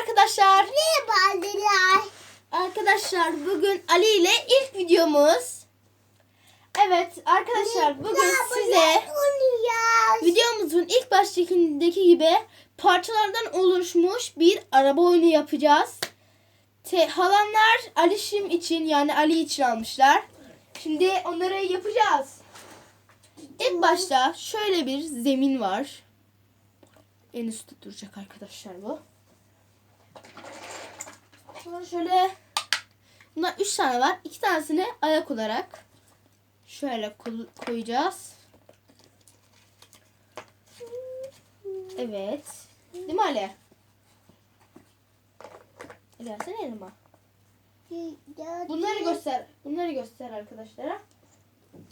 arkadaşlar. Merhaba Dilay. Arkadaşlar bugün Ali ile ilk videomuz. Evet arkadaşlar bugün size videomuzun ilk baştakindeki gibi parçalardan oluşmuş bir araba oyunu yapacağız. Te, halamlar Alişim için yani Ali için almışlar. Şimdi onları yapacağız. İlk başta şöyle bir zemin var. En üstte duracak arkadaşlar bu. Sonra şöyle bunlar üç tane var. İki tanesini ayak olarak şöyle koy- koyacağız. Evet. Değil mi Ali? Gelsene elime. Bunları göster. Bunları göster arkadaşlara.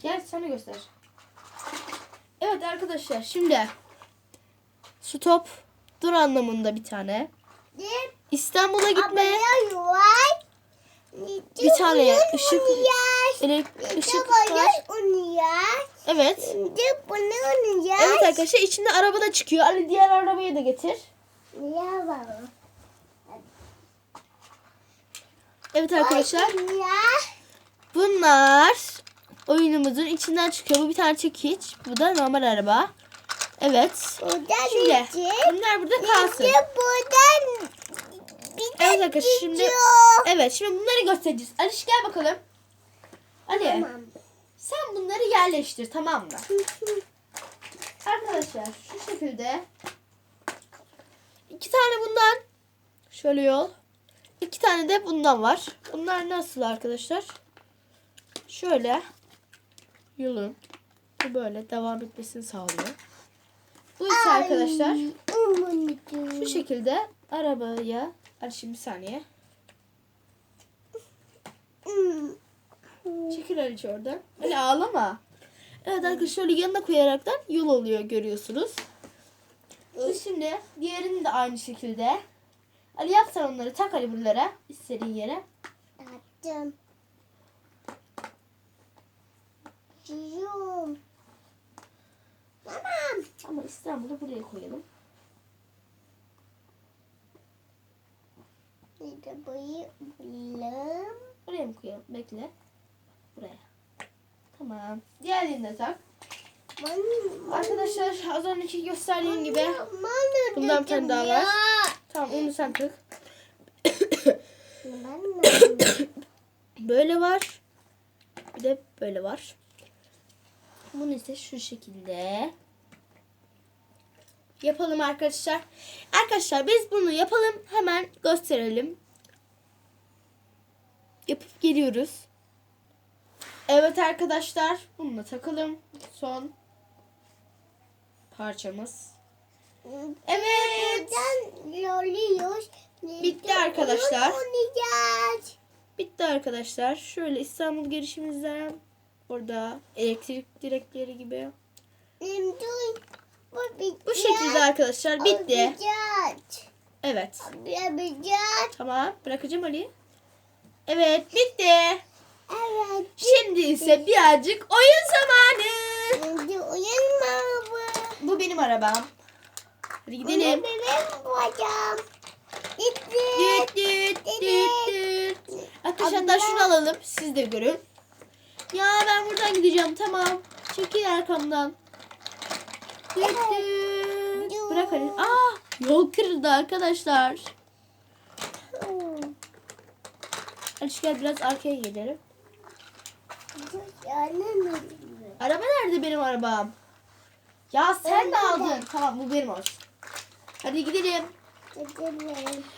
Gel sana göster. Evet arkadaşlar şimdi stop dur anlamında bir tane. İstanbul'a gitme. Bir tane ışık elek- ışık var. Evet. Evet arkadaşlar içinde araba da çıkıyor. Ali diğer arabayı da getir. Evet arkadaşlar bunlar oyunumuzun içinden çıkıyor. Bu bir tane çekiç. Bu da normal araba. Evet. Buradan Şimdi gidecek. bunlar burada kalsın. Şimdi buradan bir Evet arkadaşlar şimdi evet şimdi bunları göstereceğiz. Aliş gel bakalım. Ali Tamam. sen bunları yerleştir tamam mı? Arkadaşlar şu şekilde iki tane bundan şöyle yol. iki tane de bundan var. Bunlar nasıl arkadaşlar? Şöyle yolun bu böyle devam etmesini sağlıyor. İse arkadaşlar şu şekilde arabaya Alişim bir saniye. Çekil Aliş oradan. Ali ağlama. Evet arkadaşlar şöyle yanına koyaraktan yol oluyor görüyorsunuz. Biz şimdi diğerini de aynı şekilde. Ali yap sen onları tak Ali buralara. istediğin yere. Attım. Yiyorum. İstanbul'u buraya koyalım. Bir de burayı bulalım. Buraya mı koyalım? Bekle. Buraya. Tamam. Diğerlerini de tak. Arkadaşlar az önceki gösterdiğim gibi. Bundan bir tane daha var. Tamam onu sen tak. Böyle var. Bir de böyle var. Bunu ise şu şekilde yapalım arkadaşlar. Arkadaşlar biz bunu yapalım. Hemen gösterelim. Yapıp geliyoruz. Evet arkadaşlar. Bununla takalım. Son parçamız. Evet. Bitti arkadaşlar. Bitti arkadaşlar. Şöyle İstanbul girişimizden burada elektrik direkleri gibi. Bu. Bu şekilde arkadaşlar bitti. Yapacağız. Evet. Yapacağız. Tamam. Bırakacağım Ali. Evet bitti. Evet. Şimdi ise birazcık oyun zamanı. Şimdi uyanma bu. Bu benim arabam. Hadi gidelim. Benim bacağım. Gitti. Düt düt düt düt. Arkadaşlar şunu alalım. Siz de görün. Ya ben buradan gideceğim. Tamam. Çekil arkamdan. Düt. Bırak Ali. Aa, yol kırıldı arkadaşlar. Hadi şu gel biraz arkaya gidelim. Araba nerede benim arabam? Ya sen mi aldın? Tamam bu benim olsun. Hadi gidelim.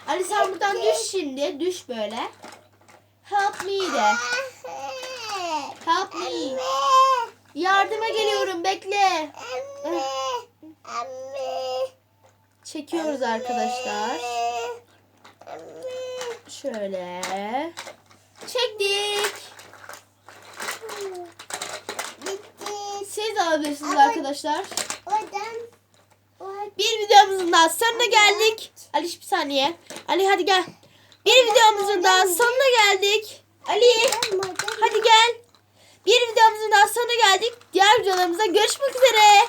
Ali sen buradan düş şimdi. Düş böyle. Help me de. Help me. Yardıma geliyorum bekle. Çekiyoruz arkadaşlar. Şöyle. Çektik. Siz de alabilirsiniz arkadaşlar. Bir videomuzun daha sonuna geldik. Ali bir saniye. Ali hadi gel. Bir videomuzun daha sonuna geldik. Ali hadi gel. Bir videomuzun daha sonuna geldik. Diğer videolarımızda görüşmek üzere.